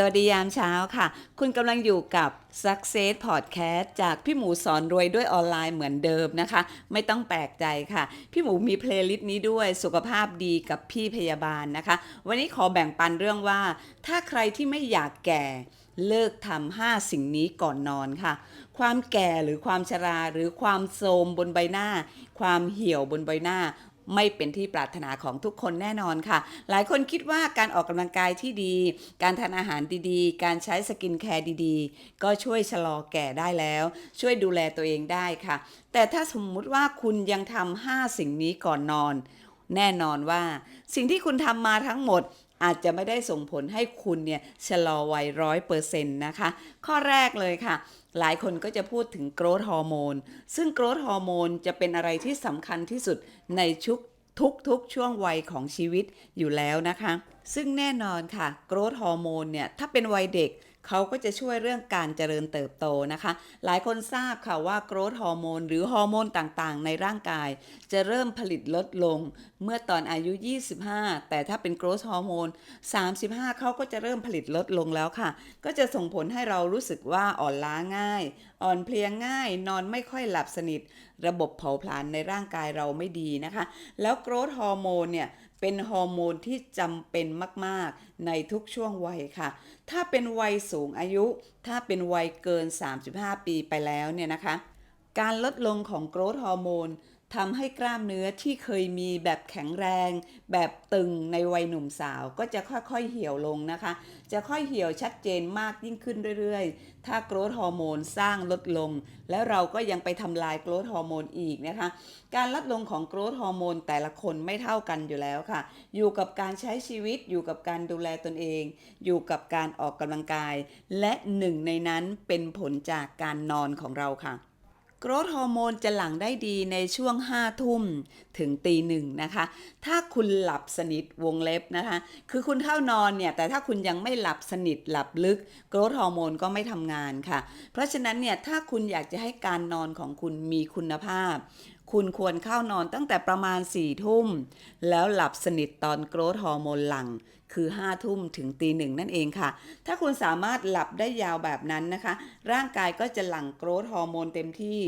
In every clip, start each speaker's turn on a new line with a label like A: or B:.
A: สวัสดียามเช้าค่ะ คุณกำลังอยู่กับ Success Podcast จากพี่หมูสอนรวยด้วยออนไลน์เหมือนเดิมนะคะ ไม่ต้องแปลกใจค่ะ พี่หมูมีเพลย์ลิสต์นี้ด้วยสุขภาพดีกับพี่พยาบาลนะคะ วันนี้ขอแบ่งปันเรื่องว่า ถ้าใครที่ไม่อยากแก่เลิกทำห้าสิ่งนี้ก่อนนอนค่ะ ความแก่หรือความชราหรือความโทรมบนใบหน้า ความเหี่ยวบนใบหน้า ไม่เป็นที่ปรารถนาของทุกคนแน่นอนค่ะ หลายคนคิดว่าการออกกำลังกายที่ดี การทานอาหารดีๆ การใช้สกินแคร์ดีๆ ก็ช่วยชะลอแก่ได้แล้ว ช่วยดูแลตัวเองได้ค่ะ แต่ถ้าสมมุติว่าคุณยังทำห้าสิ่งนี้ก่อนนอน แน่นอนว่า สิ่งที่คุณทำมาทั้งหมดอาจจะไม่ได้ส่งผลให้คุณเนี่ยชะลอวัยร้อยเปอร์เซ็นต์นะคะ ข้อแรกเลยค่ะ หลายคนก็จะพูดถึงโกรทฮอร์โมน ซึ่งโกรทฮอร์โมนจะเป็นอะไรที่สำคัญที่สุดในชุกทุกทุกช่วงวัยของชีวิตอยู่แล้วนะคะ ซึ่งแน่นอนค่ะ โกรทฮอร์โมนเนี่ย ถ้าเป็นวัยเด็ก เขาก็จะช่วยเรื่องการเจริญเติบโตนะคะ หลายคนทราบค่ะว่าโกรทฮอร์โมนหรือฮอร์โมนต่างๆ ในร่างกาย จะเริ่มผลิตลดลง เมื่อตอนอายุ 25 แต่ถ้าเป็นโกรทฮอร์โมน 35 เขาก็จะเริ่มผลิตลดลงแล้วค่ะ ก็จะส่งผลให้เรารู้สึกว่าอ่อนล้าง่าย อ่อนเพลียง่าย นอนไม่ค่อยหลับสนิท ระบบเผาผลาญในร่างกายเราไม่ดีนะคะ แล้วโกรทฮอร์โมนเนี่ย เป็นฮอร์โมนที่จำเป็นมาก ๆ ในทุกช่วงวัยค่ะ ถ้าเป็นวัยสูงอายุ ถ้าเป็นวัยเกิน 35 ปีไปแล้วเนี่ยนะคะ การลดลงของโกรทฮอร์โมน ทำให้กล้ามเนื้อที่เคยมีแบบแข็งแรง แบบตึงในวัยหนุ่มสาว ก็จะค่อยๆเหี่ยวลงนะคะ จะค่อยเหี่ยวชัดเจนมากยิ่งขึ้นเรื่อยๆ ถ้าโกรทฮอร์โมนสร้างลดลง แล้วเราก็ยังไปทำลายโกรทฮอร์โมนอีกนะคะ การลดลงของโกรทฮอร์โมนแต่ละคนไม่เท่ากันอยู่แล้วค่ะ อยู่กับการใช้ชีวิตอยู่กับการดูแลตนเอง อยู่กับการออกกำลังกาย และหนึ่งในนั้นเป็นผลจากการนอนของเราค่ะ กรทฮอร์โมนจะหลั่งได้ดีในช่วง 5 ทุ่มถึงตีหนึ่งนะคะ ถ้าคุณหลับสนิทวงเล็บนะคะ คือคุณเข้านอนเนี่ย แต่ถ้าคุณยังไม่หลับสนิทหลับลึกกรทฮอร์โมนก็ไม่ทำงานค่ะ เพราะฉะนั้นเนี่ย ถ้าคุณอยากจะให้การนอนของคุณมีคุณภาพ คุณควรเข้านอนตั้งแต่ประมาณ4ี่ทุ่ม แล้วหลับสนิทตอนโกรทฮอร์โมนหลัง คือ5้าทุ่มถึงตีหนึ่งนั่นเองค่ะ ถ้าคุณสามารถหลับได้ยาวแบบนั้นนะคะ ร่างกายก็จะหลั่งโกรทฮอร์โมนเต็มที่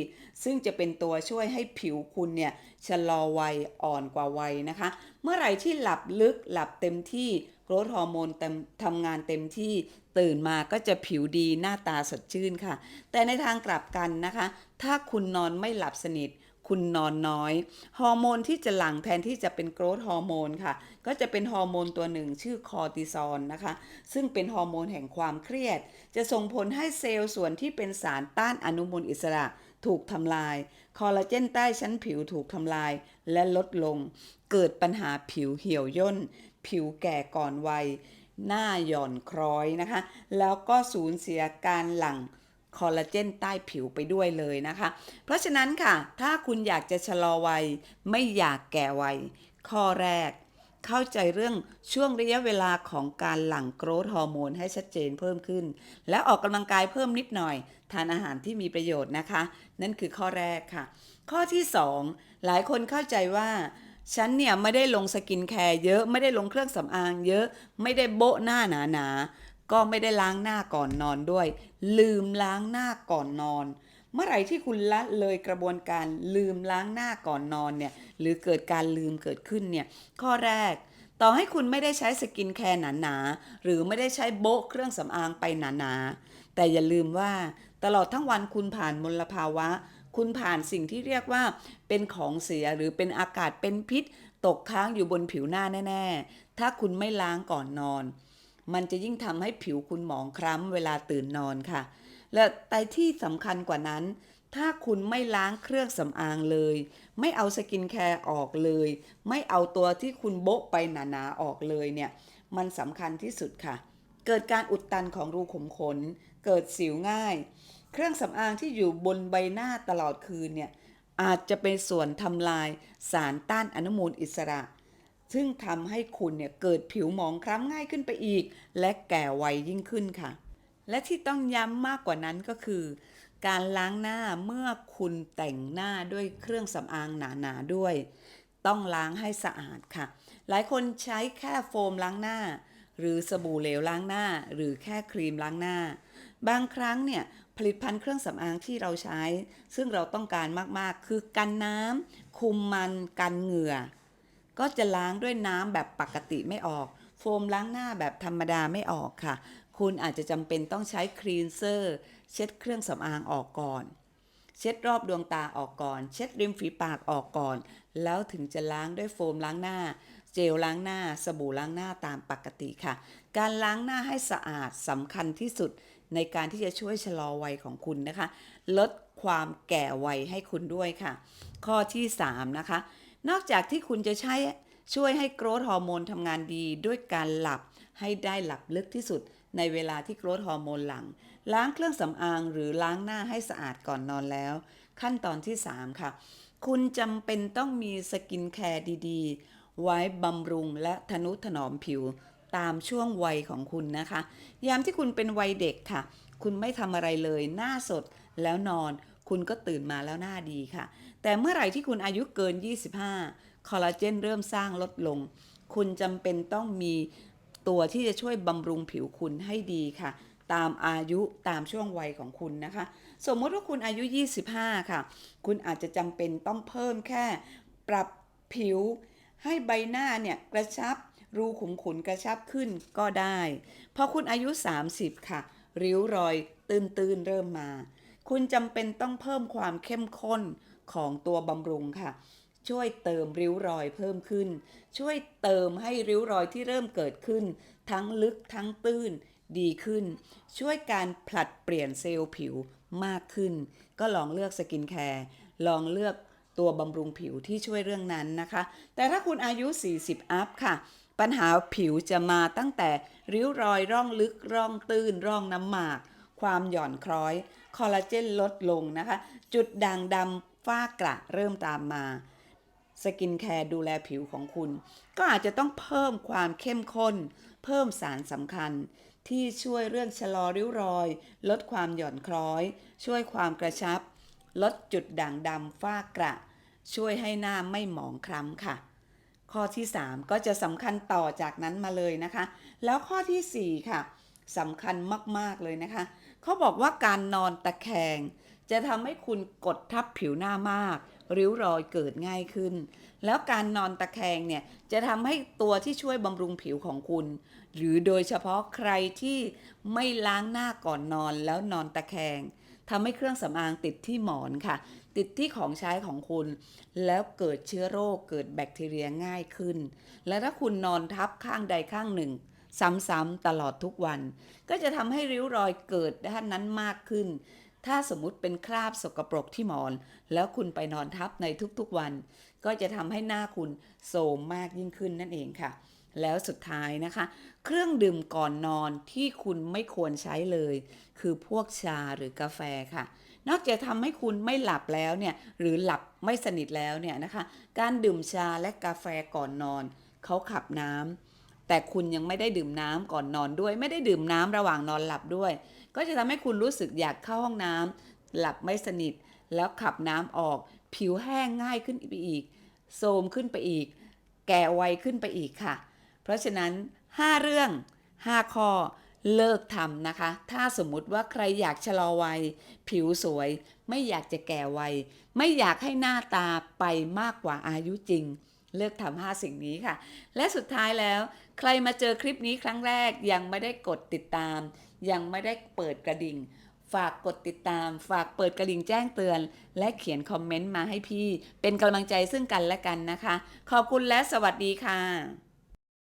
A: ซึ่งจะเป็นตัวช่วยให้ผิวคุณเนี่ยชะลอวัยอ่อนกว่าวัยนะคะ เมื่อไหร่ที่หลับลึกหลับเต็มที่โกรทฮอร์โมนเต็มทำงานเต็มที่ตื่นมาก็จะผิวดีหน้าตาสดชื่นค่ะ แต่ในทางกลับกันนะคะ ถ้าคุณนอนไม่หลับสนิท คุณนอนน้อย ฮอร์โมนที่จะหลั่งแทนที่จะเป็นโกรทฮอร์โมนค่ะ ก็จะเป็นฮอร์โมนตัวหนึ่งชื่อคอร์ติซอลนะคะ ซึ่งเป็นฮอร์โมนแห่งความเครียด จะส่งผลให้เซลล์ส่วนที่เป็นสารต้านอนุมูลอิสระถูกทำลาย คอลลาเจนใต้ชั้นผิวถูกทำลายและลดลง เกิดปัญหาผิวเหี่ยวย่น ผิวแก่ก่อนวัย หน้าหย่อนคล้อยนะคะ แล้วก็สูญเสียการหลั่ง คอลลาเจนใต้ผิวไปด้วยเลยนะคะ เพราะฉะนั้นค่ะ ถ้าคุณอยากจะชะลอวัย ไม่อยากแก่วัย ข้อแรก เข้าใจเรื่องช่วงระยะเวลาของการหลั่งโกรทฮอร์โมนให้ชัดเจนเพิ่มขึ้น และออกกำลังกายเพิ่มนิดหน่อย ทานอาหารที่มีประโยชน์นะคะ นั่นคือข้อแรกค่ะ ข้อที่ 2 หลายคนเข้าใจว่าฉันเนี่ยไม่ได้ลงสกินแคร์เยอะไม่ได้ลงเครื่องสำอางเยอะไม่ได้โบะหน้าหนาๆ ก็ไม่ได้ล้างหน้าก่อนนอนด้วย ลืมล้างหน้าก่อนนอน เมื่อไหร่ที่คุณละเลยกระบวนการลืมล้างหน้าก่อนนอนเนี่ยหรือเกิดการลืมเกิดขึ้นเนี่ยข้อแรกต่อให้คุณไม่ได้ใช้สกินแคร์หนาๆ หรือไม่ได้ใช้โบ๊ะเครื่องสำอางไปหนาๆ แต่อย่าลืมว่าตลอดทั้งวันคุณผ่านมลภาวะ คุณผ่านสิ่งที่เรียกว่าเป็นของเสียหรือเป็นอากาศเป็นพิษ ตกค้างอยู่บนผิวหน้าแน่ ๆ ถ้าคุณไม่ล้างก่อนนอน มันจะยิ่งทำให้ผิวคุณหมองคล้ำเวลาตื่นนอนค่ะ และแต่ที่สำคัญกว่านั้น ถ้าคุณไม่ล้างเครื่องสำอางเลย ไม่เอาสกินแคร์ออกเลย ไม่เอาตัวที่คุณโบ๊ะไปหนาๆออกเลยเนี่ย มันสำคัญที่สุดค่ะ เกิดการอุดตันของรูขุมขน เกิดสิวง่าย เครื่องสำอางที่อยู่บนใบหน้าตลอดคืนเนี่ยอาจจะเป็นส่วนทำลายสารต้านอนุมูลอิสระ ซึ่งทำให้คุณเนี่ยเกิดผิวหมองคล้ำง่ายขึ้นไปอีก และแก่วัยยิ่งขึ้นค่ะ และที่ต้องย้ำมากกว่านั้นก็คือ การล้างหน้าเมื่อคุณแต่งหน้าด้วยเครื่องสำอางหนาๆด้วย ต้องล้างให้สะอาดค่ะ หลายคนใช้แค่โฟมล้างหน้า หรือสบู่เหลวล้างหน้า หรือแค่ครีมล้างหน้า บางครั้งเนี่ยผลิตภัณฑ์เครื่องสำอางที่เราใช้ ซึ่งเราต้องการมากๆ คือกันน้ำคุมมันกันเหงื่อ ก็จะล้างด้วยน้ำแบบปกติไม่ออก โฟมล้างหน้าแบบธรรมดาไม่ออกค่ะ คุณอาจจะจำเป็นต้องใช้คลีนเซอร์ เช็ดเครื่องสำอางออกก่อน เช็ดรอบดวงตาออกก่อน เช็ดริมฝีปากออกก่อน แล้วถึงจะล้างด้วยโฟมล้างหน้า เจลล้างหน้า สบู่ล้างหน้าตามปกติค่ะ การล้างหน้าให้สะอาดสำคัญที่สุดในการที่จะช่วยชะลอวัยของคุณนะคะ ลดความแก่วัยให้คุณด้วยค่ะ ข้อที่ 3 นะคะ นอกจากที่คุณจะใช้ช่วยให้โกรทฮอร์โมนทำงานดีด้วยการหลับให้ได้หลับลึกที่สุดในเวลาที่โกรทฮอร์โมนหลัง ล้างเครื่องสำอางหรือล้างหน้าให้สะอาดก่อนนอนแล้ว ขั้นตอนที่ 3 ค่ะ คุณจำเป็นต้องมีสกินแคร์ดีๆ ไว้บำรุงและทนุถนอมผิวตามช่วงวัยของคุณนะคะ ยามที่คุณเป็นวัยเด็กค่ะ คุณไม่ทำอะไรเลย หน้าสดแล้วนอน คุณก็ตื่นมาแล้วหน้าดีค่ะ แต่เมื่อไหร่ที่คุณอายุเกิน 25 คอลลาเจนเริ่มสร้างลดลง คุณจำเป็นต้องมีตัวที่จะช่วยบำรุงผิวคุณให้ดีค่ะ ตามอายุตามช่วงวัยของคุณนะคะ สมมติว่าคุณอายุ 25 ค่ะ คุณอาจจะจำเป็นต้องเพิ่มแค่ปรับผิวให้ใบหน้าเนี่ยกระชับรูขุมขนกระชับขึ้นก็ได้ พอคุณอายุ 30 ค่ะ ริ้วรอยตื้นๆเริ่มมา คุณจำเป็นต้องเพิ่มความเข้มข้น ของตัวบำรุงค่ะ ช่วยเติมริ้วรอยเพิ่มขึ้น ช่วยเติมให้ริ้วรอยที่เริ่มเกิดขึ้น ทั้งลึกทั้งตื้นดีขึ้น ช่วยการผลัดเปลี่ยนเซลล์ผิวมากขึ้น ก็ลองเลือกสกินแคร์ลองเลือกตัวบำรุงผิวที่ช่วยเรื่องนั้นนะคะ แต่ถ้าคุณอายุ 40 อัพค่ะ ปัญหาผิวจะมาตั้งแต่ริ้วรอยร่องลึกร่องตื้น ร่องน้ำหมาก ความหย่อนคล้อย คอลลาเจนลดลงนะคะ จุดด่างดำ ฝ้ากระเริ่มตามมา สกินแคร์ดูแลผิวของคุณ ก็อาจจะต้องเพิ่มความเข้มข้น เพิ่มสารสำคัญ ที่ช่วยเรื่องชะลอริ้วรอย ลดความหย่อนคล้อย ช่วยความกระชับ ลดจุดด่างดำฝ้ากระ ช่วยให้หน้าไม่หมองคล้ำค่ะ ข้อที่ 3 ก็จะสำคัญต่อจากนั้นมาเลยนะคะ แล้วข้อทีสี่4 ค่ะ สำคัญมาก ๆ เลยนะคะ เขาบอกว่าการนอนตะแคง จะทำให้คุณกดทับผิวหน้ามาก ริ้วรอยเกิดง่ายขึ้น แล้วการนอนตะแคงเนี่ย จะทำให้ตัวที่ช่วยบำรุงผิวของคุณ หรือโดยเฉพาะใครที่ไม่ล้างหน้าก่อนนอนแล้วนอนตะแคงทำให้เครื่องสำอางติดที่หมอนค่ะ ติดที่ของใช้ของคุณ แล้วเกิดเชื้อโรคเกิดแบคทีเรียง่ายขึ้น และถ้าคุณนอนทับข้างใดข้างหนึ่ง ซ้ำๆตลอดทุกวัน ก็จะทำให้ริ้วรอยเกิดด้านนั้นมากขึ้น ถ้าสมมุติเป็นคราบสกปรกที่หมอน แล้วคุณไปนอนทับในทุกๆวัน ก็จะทำให้หน้าคุณโทรมมากยิ่งขึ้นนั่นเองค่ะ แล้วสุดท้ายนะคะ เครื่องดื่มก่อนนอนที่คุณไม่ควรใช้เลย คือพวกชาหรือกาแฟค่ะนอกจากทำให้คุณไม่หลับแล้วเนี่ยหรือหลับไม่สนิทแล้วเนี่ยนะคะ การดื่มชาและกาแฟก่อนนอน เขาขับน้ำ แต่คุณยังไม่ได้ดื่มน้ำก่อนนอนด้วย ไม่ได้ดื่มน้ำระหว่างนอนหลับด้วย ก็จะทำให้คุณรู้สึกอยากเข้าห้องน้ำหลับไม่สนิท แล้วขับน้ำออก ผิวแห้งง่ายขึ้นไปอีกโทมขึ้นไปอีก แก่ไวขึ้นไปอีกค่ะ เพราะฉะนั้น 5 เรื่อง 5 ข้อเลิกทำนะคะ ถ้าสมมุติว่าใครอยากชะลอวัย ผิวสวย ไม่อยากจะแก่วัย ไม่อยากให้หน้าตาไปมากกว่าอายุจริง เลือกทำห้าสิ่งนี้ค่ะ และสุดท้ายแล้ว ใครมาเจอคลิปนี้ครั้งแรกยังไม่ได้กดติดตาม ยังไม่ได้เปิดกระดิ่ง ฝากกดติดตาม ฝากเปิดกระดิ่งแจ้งเตือน และเขียนคอมเมนต์มาให้พี่ เป็นกำลังใจซึ่งกันและกันนะคะ ขอบคุณและสวัสดีค่ะ